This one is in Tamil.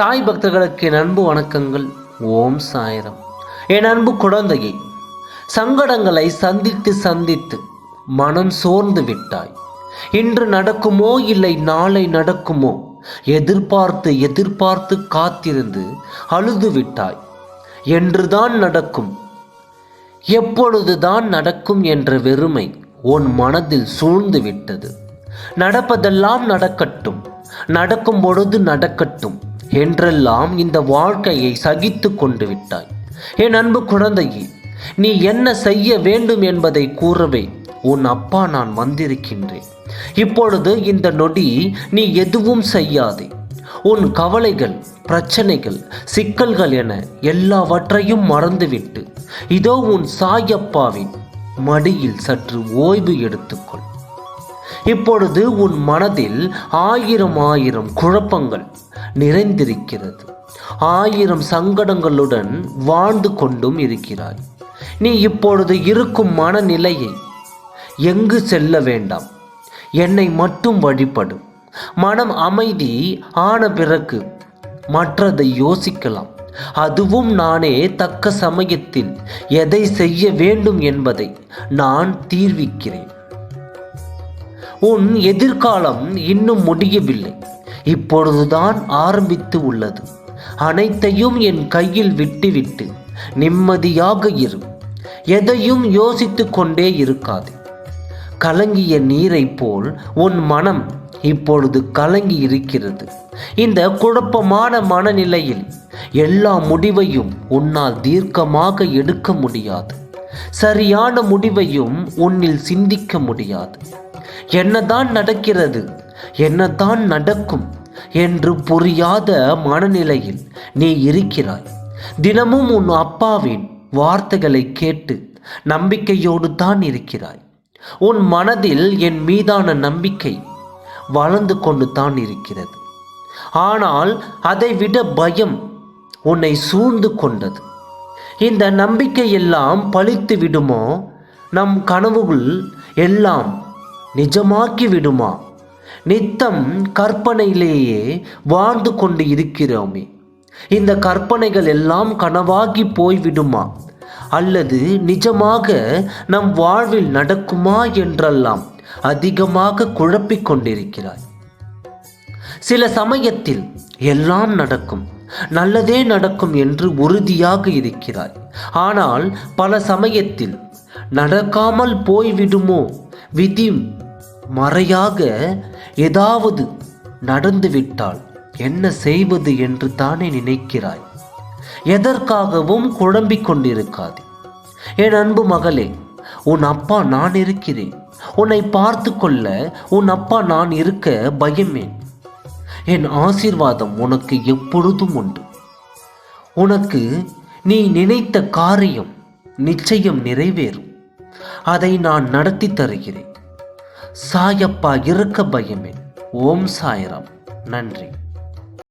சாய் பக்தர்களுக்கு என் அன்பு வணக்கங்கள். ஓம் சாயரம். என் அன்பு குழந்தையை சங்கடங்களை சந்தித்து சந்தித்து மனம் சோர்ந்து விட்டாய். இன்று நடக்குமோ இல்லை நாளை நடக்குமோ? எதிர்பார்த்து எதிர்பார்த்து காத்திருந்து அழுது விட்டாய். என்றுதான் நடக்கும். எப்பொழுதுதான் நடக்கும் என்ற வெறுமை உன் மனதில் சூழ்ந்து விட்டது. நடப்பதெல்லாம் நடக்கட்டும். நடக்கும் பொழுது நடக்கட்டும். என்றெல்லாம் இந்த வாழ்க்கையை சகித்து கொண்டு விட்டாய். என் அன்பு குழந்தையே நீ என்ன செய்ய வேண்டும் என்பதை கூறவே உன் அப்பா நான் வந்திருக்கின்றேன். இப்பொழுது இந்த நொடி நீ எதுவும் செய்யாதே. உன் கவலைகள் பிரச்சனைகள் சிக்கல்கள் என எல்லாவற்றையும் மறந்துவிட்டு இதோ உன் சாயப்பாவின் மடியில் சற்று ஓய்வு எடுத்துக்கொள். இப்பொழுது உன் மனதில் ஆயிரம் ஆயிரம் குழப்பங்கள் நிறைந்திருக்கிறது. ஆயிரம் சங்கடங்களுடன் வாழ்ந்து கொண்டும் இருக்கிறாய். நீ இப்பொழுது இருக்கும் மனநிலையை எங்கு செல்ல வேண்டாம். என்னை மட்டும் வழிபடும் மனம் அமைதி ஆன பிறகு மற்றதை யோசிக்கலாம். அதுவும் நானே தக்க சமயத்தில் எதை செய்ய வேண்டும் என்பதை நான் தீர்விக்கிறேன். உன் எதிர்காலம் இன்னும் முடியவில்லை. இப்பொழுதுதான் ஆரம்பித்து உள்ளது. அனைத்தையும் என் கையில் விட்டுவிட்டு நிம்மதியாக இரு. எதையும் யோசித்து கொண்டே இருக்காது. கலங்கிய நீரை போல் உன் மனம் இப்பொழுது கலங்கி இருக்கிறது. இந்த குழப்பமான மனநிலையில் எல்லா முடிவையும் உன்னால் தீர்க்கமாக எடுக்க முடியாது. சரியான முடிவையும் உன்னில் சிந்திக்க முடியாது. என்னதான் நடக்கிறது என்னதான் நடக்கும் என்று புரியாத மனநிலையில் நீ இருக்கிறாய். தினமும் உன் அப்பாவின் வார்த்தைகளை கேட்டு நம்பிக்கையோடு தான் இருக்கிறாய். உன் மனதில் என் மீதான நம்பிக்கை வளர்ந்து கொண்டு தான் இருக்கிறது. ஆனால் அதைவிட பயம் உன்னை சூழ்ந்து கொண்டது. இந்த நம்பிக்கை எல்லாம் பழித்து விடுமோ? நம் கனவுகள் எல்லாம் நிஜமாக்கி விடுமா? நித்தம் கற்பனையிலேயே வாழ்ந்து கொண்டு இருக்கிறோமே. இந்த கற்பனைகள் எல்லாம் கனவாகி போய்விடுமா? அல்லது நிஜமாக நம் வாழ்வில் நடக்குமா என்றெல்லாம் அதிகமாக குழப்பிக் கொண்டிருக்கிறாய். சில சமயத்தில் எல்லாம் நடக்கும். நல்லதே நடக்கும் என்று உறுதியாக இருக்கிறாய். ஆனால் பல சமயத்தில் நடக்காமல் போய்விடுமோ? விதி மறையாக ஏதாவது நடந்துவிட்டால் என்ன செய்வது என்று தானே நினைக்கிறாய். எதற்காகவும் குழம்பிக் கொண்டிருக்காது. என் அன்பு மகளே உன் அப்பா நான் இருக்கிறேன். உன்னை பார்த்து கொள்ள உன் அப்பா நான் இருக்க பயமேன். என் ஆசீர்வாதம் உனக்கு எப்பொழுதும் உண்டு. உனக்கு நீ நினைத்த காரியம் நிச்சயம் நிறைவேறும். அதை நான் நடத்தி தருகிறேன். சாயப்பா இருக்க பயமே ஓம் சாய்ராம். நன்றி.